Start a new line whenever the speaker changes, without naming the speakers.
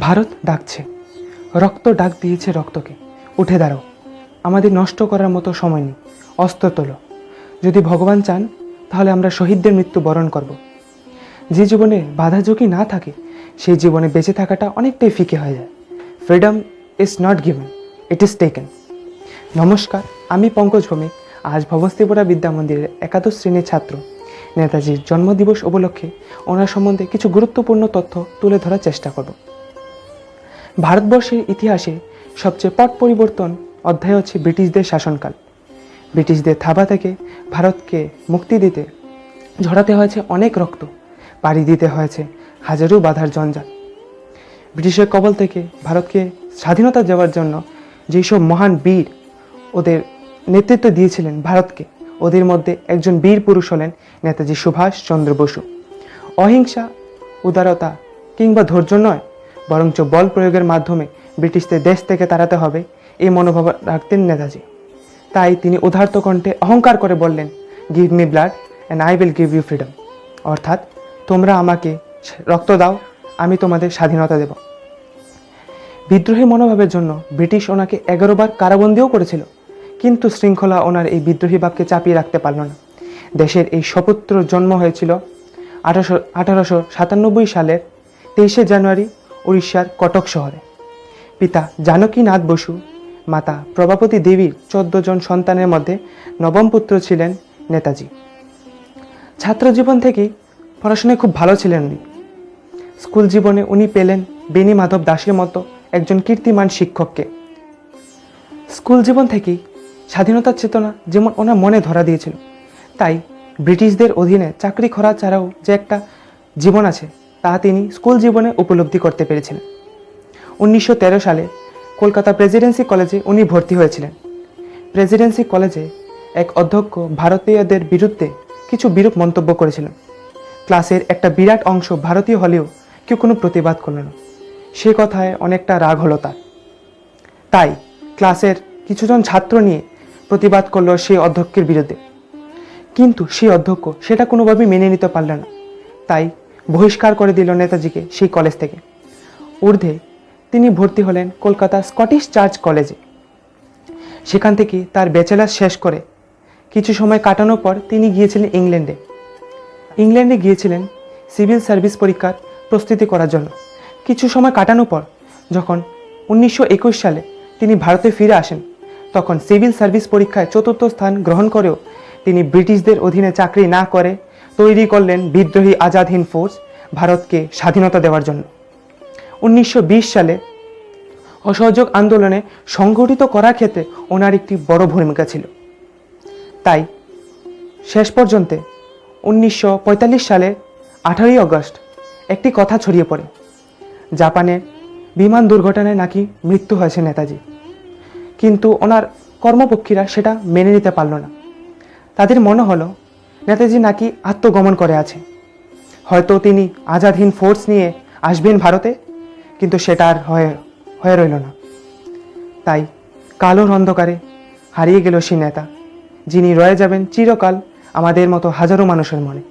ভারত ডাকছে। রক্ত ডাক দিয়েছে রক্তকে। উঠে দাঁড়াও। আমাদের নষ্ট করার মতো সময় নেই। অস্ত্র তোলো। যদি ভগবান চান, তাহলে আমরা শহীদদের মৃত্যু বরণ করব। যে জীবনে বাধা ঝুঁকি না থাকে, সেই জীবনে বেঁচে থাকাটা অনেকটাই ফিকে হয়ে যায়। Freedom is not given it is taken নমস্কার, আমি পঙ্কজ ভৌমিক। আজ ভবস্তিপুরা বিদ্যা মন্দিরের একাদশ শ্রেণির ছাত্র। নেতাজির জন্মদিবস উপলক্ষে ওনার সম্বন্ধে কিছু গুরুত্বপূর্ণ তথ্য তুলে ধরার চেষ্টা করব। ভারতবর্ষের ইতিহাসে সবচেয়ে পট পরিবর্তন অধ্যায় হচ্ছে ব্রিটিশদের শাসনকাল। ব্রিটিশদের থাবা থেকে ভারতকে মুক্তি দিতে ঝরাতে হয়েছে অনেক রক্ত, পাড়ি দিতে হয়েছে হাজারো বাধার জঞ্জাল। ব্রিটিশের কবল থেকে ভারতকে স্বাধীনতা দেওয়ার জন্য যেসব মহান বীর ওদের নেতৃত্ব দিয়েছিলেন ভারতকে, ওদের মধ্যে একজন বীর পুরুষ হলেন নেতাজি সুভাষ চন্দ্র বসু। অহিংসা, উদারতা কিংবা ধৈর্য নয় বরঞ্চ বল প্রয়োগের মাধ্যমে ব্রিটিশদের দেশ থেকে তাড়াতে হবে এই মনোভাব রাখতেন নেতাজি। তাই তিনি উদার্ত কণ্ঠে অহংকার করে বললেন give me blood and I will give you freedom অর্থাৎ, তোমরা আমাকে রক্ত দাও, আমি তোমাদের স্বাধীনতা দেব। বিদ্রোহী মনোভাবের জন্য ব্রিটিশ ওনাকে এগারোবার কারাবন্দিও করেছিল, কিন্তু শৃঙ্খলা ওনার এই বিদ্রোহী ভাবকে চাপিয়ে রাখতে পারল না। দেশের এই সপুত্র জন্ম হয়েছিল আঠারোশো আঠারোশো সাতানব্বই সালের তেইশে জানুয়ারি উড়িষ্যার কটক শহরে। পিতা জানকীনাথ বসু, মাতা প্রভাবতী দেবীর চোদ্দ জন সন্তানের মধ্যে নবম পুত্র ছিলেন নেতাজি। ছাত্র জীবন থেকেই পড়াশোনায় খুব ভালো ছিলেন উনি। স্কুল জীবনে উনি পেলেন বেনি মাধব দাসের মতো একজন কীর্তিমান শিক্ষককে। স্কুল জীবন থেকেই স্বাধীনতার চেতনা যেমন ওনার মনে ধরা দিয়েছিল, তাই ব্রিটিশদের অধীনে চাকরি খরা ছাড়াও যে একটা জীবন আছে তা তিনি স্কুল জীবনে উপলব্ধি করতে পেরেছিলেন। উনিশশো তেরো সালে কলকাতা প্রেসিডেন্সি কলেজে উনি ভর্তি হয়েছিলেন। প্রেসিডেন্সি কলেজে এক অধ্যক্ষ ভারতীয়দের বিরুদ্ধে কিছু বিরূপ মন্তব্য করেছিলেন। ক্লাসের একটা বিরাট অংশ ভারতীয় হলেও কেউ কোনো প্রতিবাদ করল না। সে কথায় অনেকটা রাগ হলো তার। তাই ক্লাসের কিছুজন ছাত্র নিয়ে প্রতিবাদ করল সেই অধ্যক্ষের বিরুদ্ধে। কিন্তু সেই অধ্যক্ষ সেটা কোনোভাবেই মেনে নিতে পারল না। তাই বহিষ্কার করে দিল নেতাজিকে সেই কলেজ থেকে। ঊর্ধ্বে তিনি ভর্তি হলেন কলকাতা স্কটিশ চার্চ কলেজে। সেখান থেকে তার ব্যাচেলার শেষ করে কিছু সময় কাটানোর পর তিনি গিয়েছিলেন ইংল্যান্ডে। ইংল্যান্ডে গিয়েছিলেন সিভিল সার্ভিস পরীক্ষার প্রস্তুতি করার জন্য। কিছু সময় কাটানোর পর যখন উনিশশো একুশ সালে তিনি ভারতে ফিরে আসেন, তখন সিভিল সার্ভিস পরীক্ষায় চতুর্থ স্থান গ্রহণ করেও তিনি ব্রিটিশদের অধীনে চাকরি না করে তৈরি করলেন বিদ্রোহী আজাদ হিন্দ ফোর্স ভারতকে স্বাধীনতা দেওয়ার জন্য। উনিশশো বিশ সালে অসহযোগ আন্দোলনে সংগঠিত করার ক্ষেত্রে ওনার একটি বড় ভূমিকা ছিল। তাই শেষ পর্যন্ত উনিশশো পঁয়তাল্লিশ সালে আঠারোই আগস্ট একটি কথা ছড়িয়ে পড়ে। জাপানের বিমান দুর্ঘটনায় নাকি মৃত্যু হয়েছে নেতাজি। কিন্তু ওনার কর্মপক্ষীরা সেটা মেনে নিতে পারল না। তাদের মনে হলো নেতাজি নাকি আত্মগমন করে আছে হয়তো তিনি আজাদ হিন্দ ফোর্স নিয়ে আসবেন ভারতে, কিন্তু সেটা আর হয়ে হয়ে রইল না। তাই কালোর অন্ধকারে হারিয়ে গেল সেই নেতা, যিনি রয়ে যাবেন চিরকাল আমাদের মতো হাজারো মানুষের মনে।